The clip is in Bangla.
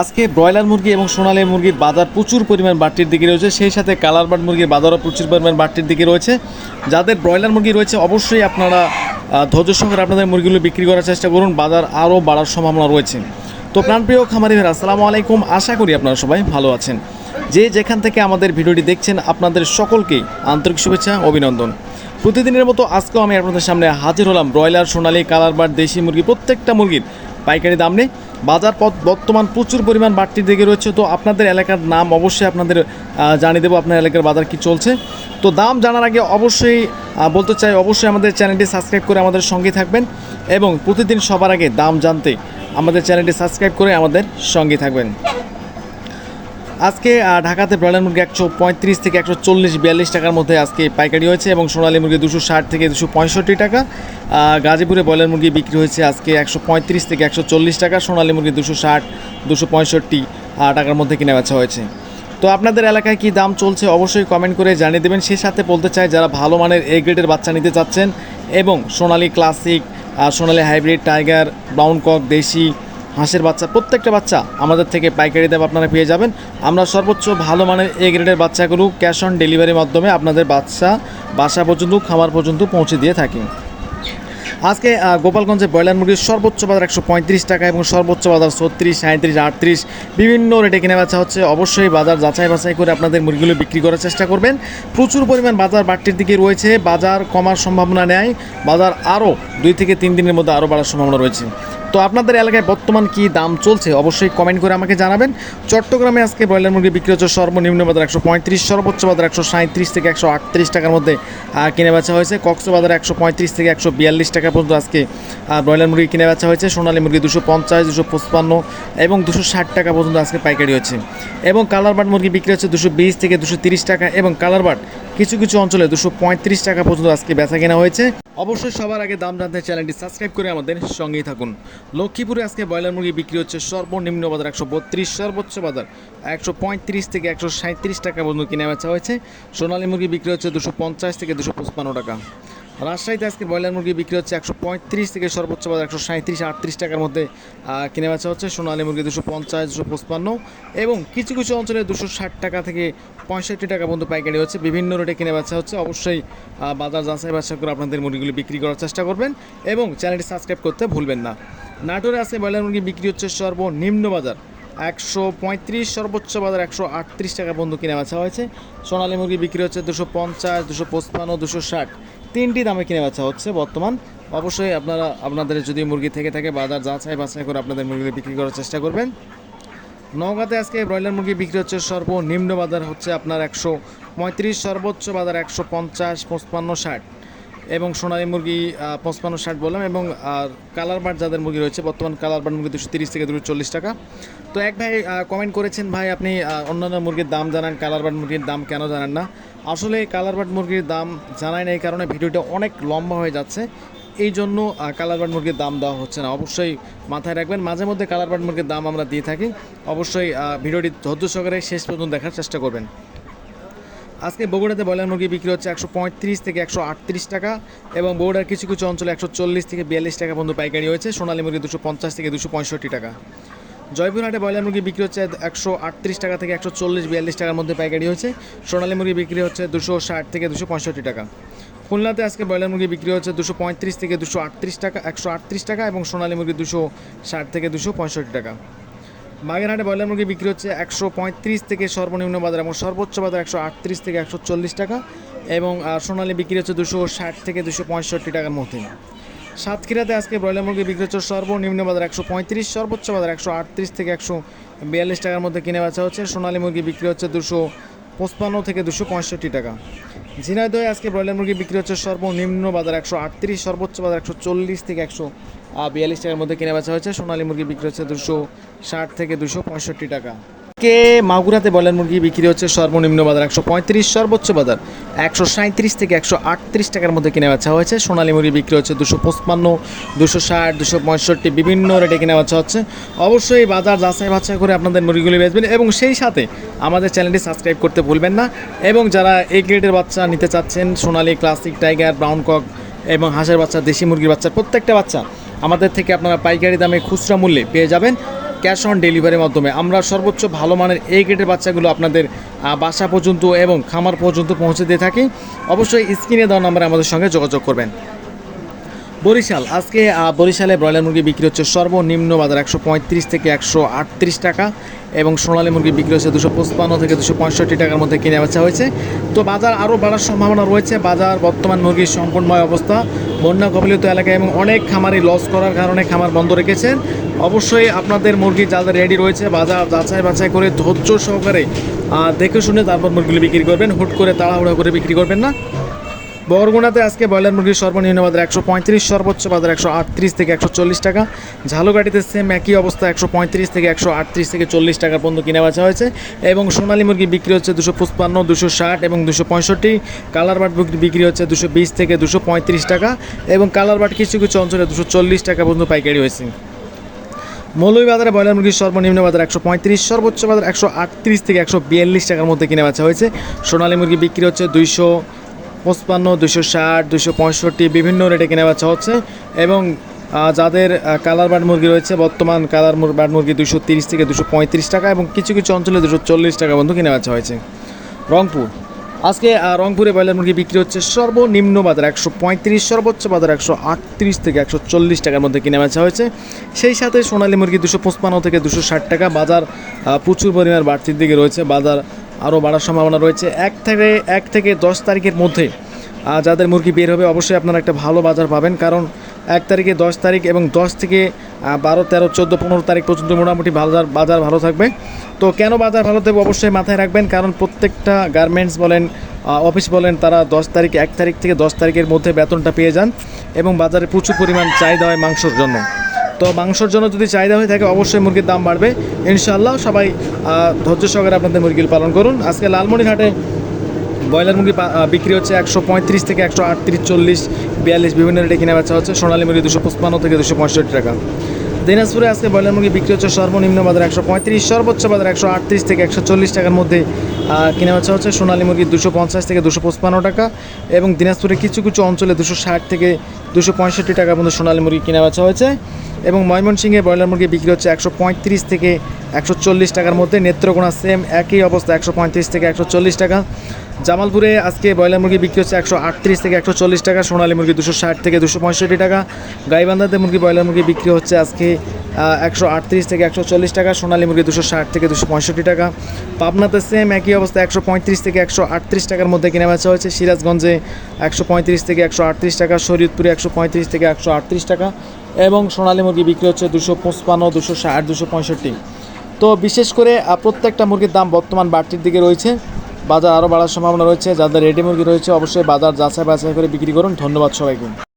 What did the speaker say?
আজকে ব্রয়লার মুরগি এবং সোনালী মুরগির বাজার প্রচুর পরিমাণ বাড়তির দিকে রয়েছে। সেই সাথে কালার বার্ড মুরগির বাজারও প্রচুর পরিমাণ বাড়তির দিকে রয়েছে। যাদের ব্রয়লার মুরগি রয়েছে, অবশ্যই আপনারা ধৈর্য সহকারে আপনাদের মুরগিগুলো বিক্রি করার চেষ্টা করুন। বাজার আরও বাড়ার সম্ভাবনা রয়েছে। তো প্রাণপ্রিয় খামারি ভাইরা, আসসালামু আলাইকুম। আশা করি আপনারা সবাই ভালো আছেন। যে যেখান থেকে আমাদের ভিডিওটি দেখছেন, আপনাদের সকলকেই আন্তরিক শুভেচ্ছা, অভিনন্দন। প্রতিদিনের মতো আজকেও আমি আপনাদের সামনে হাজির হলাম ব্রয়লার, সোনালী, কালার বার্ড, দেশি মুরগি, প্রত্যেকটা মুরগির পাইকারি দাম নেই বাজার পথ বর্তমান প্রচুর পরিমাণ বাড়তির দিকে রয়েছে। তো আপনাদের এলাকার নাম অবশ্যই আপনাদের জানিয়ে দেবো আপনার এলাকার বাজার কি চলছে। তো দাম জানার আগে অবশ্যই বলতে চাই অবশ্যই আমাদের চ্যানেলটি সাবস্ক্রাইব করে আমাদের সঙ্গে থাকবেন এবং প্রতিদিন সবার আগে দাম জানতে আমাদের চ্যানেলটি সাবস্ক্রাইব করে আমাদের সঙ্গে থাকবেন। আজকে ঢাকাতে ব্রয়লার মুরগি একশো পঁয়ত্রিশ থেকে একশো চল্লিশ, বিয়াল্লিশ টাকার মধ্যে আজকে পাইকারি হয়েছে এবং সোনালী মুরগি দুশো ষাট থেকে দুশো পঁয়ষট্টি টাকা। গাজীপুরে ব্রয়লার মুরগি বিক্রি হয়েছে আজকে একশো পঁয়ত্রিশ থেকে একশো চল্লিশ টাকা, সোনালী মুরগি দুশো ষাট, দুশো পঁয়ষট্টি টাকার মধ্যে কিনে বেচা হয়েছে। তো আপনাদের এলাকায় কি দাম চলছে অবশ্যই কমেন্ট করে জানিয়ে দেবেন। সেই সাথে বলতে চাই, যারা ভালো মানের এ গ্রেডের বাচ্চা নিতে চাচ্ছেন এবং Sonali classic Sonali hybrid, tiger, brown cock, দেশি হাঁসের বাচ্চা, প্রত্যেকটা বাচ্চা আমাদের থেকে পাইকারি দাম আপনারা পেয়ে যাবেন। আমরা সর্বোচ্চ ভালো মানের এ গ্রেডের বাচ্চাগুলো ক্যাশ অন ডেলিভারির মাধ্যমে আপনাদের বাচ্চা বাসা পর্যন্ত, খামার পর্যন্ত পৌঁছে দিয়ে থাকি। আজকে গোপালগঞ্জে ব্রয়লার মুরগির সর্বোচ্চ বাজার একশো পঁয়ত্রিশ টাকা এবং সর্বোচ্চ বাজার ছত্রিশ সাঁত্রিশ আটত্রিশ। বিভিন্ন রেটে কিনে বেচা হচ্ছে। অবশ্যই বাজার যাচাই বাছাই করে আপনাদের মুরগিগুলো বিক্রি করার চেষ্টা করবেন। প্রচুর পরিমাণ বাজার বাড়তির দিকে রয়েছে। বাজার কমার সম্ভাবনা নেয় বাজার আরও দুই থেকে তিন দিনের মধ্যে আরও বাড়ার সম্ভাবনা রয়েছে। তো আপনাদের এলাকায় বর্তমান কি দাম চলছে? অবশ্যই কমেন্ট করে আমাকে জানাবেন। চট্টগ্রামে আজকে ব্রয়লার মুরগি বিক্রি হচ্ছে সর্বনিম্ন বাজার একশো পঁয়ত্রিশ, সর্বোচ্চ বাজার একশো সাঁত্রিশ থেকে একশো আটত্রিশ টাকার মধ্যে কিনে বেচা হয়েছে। কক্সবাজারে একশো পঁয়ত্রিশ থেকে একশো বিয়াল্লিশ টাকা পর্যন্ত আজকে ব্রয়লার মুরগি কিনে বেচা হয়েছে। সোনালী মুরগি দুশো পঞ্চাশ, দুশো পঁচপান্ন এবং দুশো ষাট টাকা পর্যন্ত আজকে পাইকারি হচ্ছে এবং কালার বাট মুরগি বিক্রি হচ্ছে দুশো বিশ থেকে দুশো তিরিশ টাকা এবং কালার বাট কিছু কিছু অঞ্চলে দুশো পঁয়ত্রিশ টাকা পর্যন্ত আজকে বেচা কেনা হয়েছে। অবশ্যই সবার আগে দাম জানতে চ্যানেলটি সাবস্ক্রাইব করে আমাদের সঙ্গেই থাকুন। লক্ষ্মীপুরে আজকে ব্রয়লার মুরগি বিক্রি হচ্ছে সর্বনিম্ন বাজার একশো বত্রিশ, সর্বোচ্চ বাজার একশো পঁয়ত্রিশ থেকে একশো সাঁত্রিশ টাকা পর্যন্ত কিনে বেচা হয়েছে। সোনালী মুরগি বিক্রি হচ্ছে দুশো পঞ্চাশ থেকে দুশো পঁচপান্ন টাকা। রাজশাহীতে আজকে ব্রয়লার মুরগি বিক্রি হচ্ছে একশো পঁয়ত্রিশ থেকে সর্বোচ্চ বাজার একশো সাঁত্রিশ আটত্রিশ টাকার মধ্যে কিনে বেচা হচ্ছে। সোনালী মুরগি দুশো পঞ্চাশ, দুশো পঁচপান্ন এবং কিছু কিছু অঞ্চলে দুশো ষাট টাকা থেকে পঁয়ষট্টি টাকা পর্যন্ত পাইকারি হচ্ছে। বিভিন্ন রেটে কিনে বেচা হচ্ছে। অবশ্যই বাজার যাচাই বাছাই করে আপনাদের মুরগিগুলি বিক্রি করার চেষ্টা করবেন এবং চ্যানেলটি সাবস্ক্রাইব করতে ভুলবেন না। নাটোরে আছে ব্রয়লার মুরগি বিক্রি হচ্ছে সর্বনিম্ন বাজার। একশো পঁয়ত্রিশ, সর্বোচ্চ বাজার একশো আটত্রিশ টাকা পর্যন্ত কিনে বেচা হয়েছে। সোনালী মুরগি বিক্রি হচ্ছে দুশো পঞ্চাশ, দুশো পঁচপান্ন, দুশো ষাট। তিনটি দামে কিনে বেচা হচ্ছে বর্তমান। অবশ্যই আপনারা, আপনাদের যদি মুরগি থেকে থাকে, বাজার যাচাই বাছাই করে আপনাদের মুরগি বিক্রি করার চেষ্টা করবেন। নওগাঁতে আজকে ব্রয়লার মুরগি বিক্রি হচ্ছে সর্বনিম্ন বাজার হচ্ছে আপনার একশো পঁয়ত্রিশ, সর্বোচ্চ বাজার একশো পঞ্চাশ, পঁচপান্ন, ষাট। এবং সোনালী মুরগি পঁচপান্ন, ষাট বললাম, এবং কালার বার্ড যাদের মুরগি রয়েছে, বর্তমান কালার বার্ড মুরগি দুশো তিরিশ থেকে দুশো চল্লিশ টাকা। তো এক ভাই কমেন্ট করেছেন, ভাই, আপনি অন্যান্য মুরগির দাম জানান, কালার বার্ড মুরগির দাম কেন জানান না? আসলে কালার বার্ড মুরগির দাম জানায় না, এই কারণে ভিডিওটা অনেক লম্বা হয়ে যাচ্ছে। এই জন্য কালার বার্ড মুরগির দাম দেওয়া হচ্ছে না। অবশ্যই মাথায় রাখবেন, মাঝে মধ্যে কালার বার্ড মুরগির দাম আমরা দিয়ে থাকি। অবশ্যই ভিডিওটি ধৈর্য সহকারে শেষ পর্যন্ত দেখার চেষ্টা করবেন। আজকে বগুড়াতে ব্রয়লার মুরগি বিক্রি হচ্ছে একশো পঁয়ত্রিশ থেকে একশো আটত্রিশ টাকা এবং বগুড়ার কিছু কিছু অঞ্চলে একশো চল্লিশ থেকে বিয়াল্লিশ টাকা পর্যন্ত পাইকারি হয়েছে। সোনালী মুরগি দুশো পঞ্চাশ থেকে দুশো পঁয়ষট্টি টাকা। জয়পুরহাটে ব্রয়লার মুরগি বিক্রি হচ্ছে একশো আটত্রিশ টাকা থেকে একশো চল্লিশ বিয়াল্লিশ টাকার মধ্যে পাইকারি হয়েছে। সোনালী মুরগি বিক্রি হচ্ছে দুশো ষাট থেকে দুশো পঁয়ষট্টি টাকা। খুলনাতে আজকে ব্রয়লার মুরগি বিক্রি হচ্ছে দুশো পঁয়ত্রিশ থেকে দুশো আটত্রিশ টাকা, একশো আটত্রিশ টাকা এবং সোনালী মুরগি দুশো ষাট থেকে দুশো পঁয়ষট্টি টাকা। বাগেরহাটে ব্রয়লার মুরগি বিক্রি হচ্ছে একশো পঁয়ত্রিশ থেকে সর্বনিম্ন বাজার এবং সর্বোচ্চ বাজার একশো আটত্রিশ থেকে একশো চল্লিশ টাকা এবং সোনালী বিক্রি হচ্ছে দুশো ষাট থেকে দুশো পঁয়ষট্টি টাকার মধ্যে। সাতক্ষীরাতে আজকে ব্রয়লার মুরগি বিক্রি হচ্ছে সর্বনিম্ন বাজার একশো পঁয়ত্রিশ, সর্বোচ্চ বাজার একশো আটত্রিশ থেকে একশো বিয়াল্লিশ টাকার মধ্যে কিনে বেচা হচ্ছে। সোনালী মুরগি বিক্রি হচ্ছে দুশো পঁচপান্ন থেকে দুশো পঁয়ষট্টি টাকা। ঝিনাইদহে আজকে ব্রয়লার মুরগি বিক্রি হচ্ছে সর্বনিম্ন বাজার একশো আটত্রিশ, সর্বোচ্চ বাজার একশো চল্লিশ থেকে একশো বিয়াল্লিশ টাকার মধ্যে কেনা বেচা হয়েছে। সোনালী মুরগি বিক্রি হচ্ছে দুশো ষাট থেকে দুশো পঁয়ষট্টি টাকা। কে মাগুরাতে ব্রয়লার মুরগি বিক্রি হচ্ছে সর্বনিম্ন বাজার একশো পঁয়ত্রিশ, সর্বোচ্চ বাজার একশো সাঁত্রিশ থেকে একশো আটত্রিশ টাকার মধ্যে কিনে বেচা হয়েছে। সোনালী মুরগি বিক্রি হচ্ছে দুশো পঁচপান্ন, দুশো ষাট, দুশো পঁয়ষট্টি, বিভিন্ন রেটে কিনে বেচা হচ্ছে। অবশ্যই বাজার যাচাই বাছাই করে আপনাদের মুরগিগুলি বেচবেন এবং সেই সাথে আমাদের চ্যানেলটি সাবস্ক্রাইব করতে ভুলবেন না এবং যারা এই গ্রেডের বাচ্চা নিতে চাচ্ছেন, সোনালী, ক্লাসিক, টাইগার, ব্রাউন কক এবং হাঁসের বাচ্চা, দেশি মুরগির বাচ্চা, প্রত্যেকটা বাচ্চা আমাদের থেকে আপনারা পাইকারি দামে খুচরা মূল্যে পেয়ে যাবেন। ক্যাশ অন ডেলিভারির মাধ্যমে। আমরা সর্বোচ্চ ভালো মানের এই গ্রেডের বাচ্চাগুলো আপনাদের বাসা পর্যন্ত এবং খামার পর্যন্ত পৌঁছে দিয়ে থাকি। অবশ্যই স্ক্রিনে দেওয়া নাম্বারে আমাদের সঙ্গে যোগাযোগ করবেন। বরিশাল, আজকে বরিশালে ব্রয়লার মুরগি বিক্রি হচ্ছে সর্বনিম্ন বাজার একশো পঁয়ত্রিশ থেকে একশো আটত্রিশ টাকা এবং সোনালী মুরগি বিক্রি হচ্ছে দুশো পঁচপান্ন থেকে দুশো পঁয়ষট্টি টাকার মধ্যে কিনে বেচা হয়েছে। তো বাজার আরও বাড়ার সম্ভাবনা রয়েছে। বাজার, বর্তমান মুরগির সংকটময় অবস্থা, বন্যা কবলিত এলাকায় এবং অনেক খামারি লস করার কারণে খামার বন্ধ রেখেছেন। অবশ্যই আপনাদের মুরগি যাদের রেডি রয়েছে, বাজার যাচাই বাছাই করে ধৈর্য সহকারে দেখে শুনে তারপর মুরগিগুলি বিক্রি করবেন। হুট করে তাড়াহুড়া করে বিক্রি করবেন না। বরগুনাতে আজকে ব্রয়লার মুরগির সর্বনিম্ন বাজার একশো পঁয়ত্রিশ, সর্বোচ্চ বাজার একশো আটত্রিশ থেকে একশো চল্লিশ টাকা। ঝালুগাড়িতে সেম একই অবস্থা, একশো পঁয়ত্রিশ থেকে একশো আটত্রিশ থেকে চল্লিশ টাকা পর্যন্ত কিনে বেচা হয়েছে। এবং সোনালী মুরগি বিক্রি হচ্ছে দুশো পঁচপান্ন, দুশো ষাট এবং দুশো পঁয়ষট্টি। কালার বাট বিক্রি হচ্ছে দুশো বিশ থেকে দুশো পঁয়ত্রিশ টাকা। এবং কালার বাট কিছু কিছু অঞ্চলে দুশো চল্লিশ টাকা পর্যন্ত পাইকারি হয়েছে। মৌলভীবাজারে ব্রয়লার মুরগির সর্বনিম্ন বাজার একশো পঁয়ত্রিশ, সর্বোচ্চ বাজার একশো আটত্রিশ থেকে একশো বিয়াল্লিশ টাকার মধ্যে কিনে বেচা হয়েছে। সোনালী মুরগি বিক্রি হচ্ছে দুইশো পঁচপান্ন দুশো ষাট দুশো পঁয়ষট্টি, বিভিন্ন রেটে কিনে বেচা হচ্ছে এবং যাদের কালার বাট মুরগি রয়েছে, বর্তমান কালার বাট মুরগি দুশো তিরিশ থেকে দুশো পঁয়ত্রিশ টাকা এবং কিছু কিছু অঞ্চলে দুশো চল্লিশ টাকা পর্যন্ত কিনে বেচা হয়েছে। রংপুর আজকে রংপুরে ব্রয়লার মুরগি বিক্রি হচ্ছে সর্বনিম্ন বাজার একশো পঁয়ত্রিশ, সর্বোচ্চ বাজার একশো আটত্রিশ থেকে একশো চল্লিশ টাকার মধ্যে কিনে বেচা হয়েছে। সেই সাথে সোনালী মুরগি দুশো পঁচপান্ন থেকে দুশো ষাট টাকা। বাজার প্রচুর পরিমাণ বাড়তির দিকে রয়েছে। বাজার আরও বাড়ার সম্ভাবনা রয়েছে। এক থেকে এক থেকে দশ তারিখের মধ্যে যাদের মুরগি বের হবে, অবশ্যই আপনারা একটা ভালো বাজার পাবেন। কারণ এক তারিখে দশ তারিখ এবং দশ থেকে বারো, তেরো, চোদ্দ, পনেরো তারিখ পর্যন্ত মোটামুটি বাজার বাজার ভালো থাকবে। তো কেন বাজার ভালো থাকবে অবশ্যই মাথায় রাখবেন, কারণ প্রত্যেকটা গার্মেন্টস বলেন অফিস বলেন, তারা দশ তারিখ, এক তারিখ থেকে দশ তারিখের মধ্যে বেতনটা পেয়ে যান এবং বাজারে প্রচুর পরিমাণ চাহিদা হয় মাংসর জন্য। তো মাংসর জন্য যদি চাহিদা হয়ে থাকে, অবশ্যই মুরগির দাম বাড়বে। ইনশাল্লাহ সবাই ধৈর্য সহকারে আপনাদের মুরগির পালন করুন। আজকে লালমনিরহাটে ব্রয়লার মুরগি বিক্রি হচ্ছে একশো পঁয়ত্রিশ থেকে একশো আটত্রিশ, চল্লিশ, বিয়াল্লিশ বিভিন্ন রেটে কিনে বেচা হচ্ছে। সোনালী মুরগি দুশো পঁচপান্ন থেকে দুশো পঁয়ষট্টি টাকা। দিনাজপুরে আজকে ব্রয়লার মুরগি বিক্রি হচ্ছে সর্বনিম্ন বাজার একশো পঁয়ত্রিশ, সর্বোচ্চ বাজার একশো আটত্রিশ থেকে একশো চল্লিশ টাকার মধ্যে কিনে বেচা হচ্ছে। সোনালী মুরগি দুশো পঞ্চাশ থেকে দুশো পঁচপান্ন টাকা এবং দিনাজপুরে কিছু কিছু অঞ্চলে দুশো ষাট থেকে দুশো পঁয়ষট্টি টাকার মধ্যে সোনালী মুরগি কিনে বেচা হয়েছে। এবং ময়মনসিংহে ব্রয়লার মুরগি বিক্রি হচ্ছে একশো পঁয়ত্রিশ থেকে একশো চল্লিশ টাকার মধ্যে। নেত্রকোনা সেম একই অবস্থা, একশো পঁয়ত্রিশ থেকে একশো চল্লিশ টাকা। জামালপুরে আজকে ব্রয়লার মুরগি বিক্রি হচ্ছে একশো আটত্রিশ থেকে একশো চল্লিশ টাকা, সোনালী মুরগি দুশো ষাট থেকে দুশো পঁয়ষট্টি টাকা, গাইবান্ধাতে মুরগি, ব্রয়লার মুরগি বিক্রি হচ্ছে আজকে একশো আটত্রিশ থেকে একশো চল্লিশ টাকা, সোনালী মুরগি দুশো ষাট থেকে দুশো পঁয়ষট্টি টাকা। পাবনাতে সেম একই অবস্থা, একশো পঁয়ত্রিশ থেকে একশো আটত্রিশ টাকার মধ্যে কিনে বেচা হয়েছে। সিরাজগঞ্জে একশো পঁয়ত্রিশ থেকে একশো আটত্রিশ টাকা, শরীয়তপুরে একশো পঁয়ত্রিশ থেকে একশো আটত্রিশ টাকা এবং সোনালী মুরগি বিক্রি হচ্ছে দুশো পঁচপান্ন, দুশো ষাট, দুশো পঁয়ষট্টি। তো বিশেষ করে প্রত্যেকটা মুরগির দাম বর্তমান বাড়তির দিকে রয়েছে। বাজার আরও বাড়ার সম্ভাবনা রয়েছে। যাদের রেডি মুরগি রয়েছে, অবশ্যই বাজার যাচাই বাছাই করে বিক্রি করুন। ধন্যবাদ সবাইকে।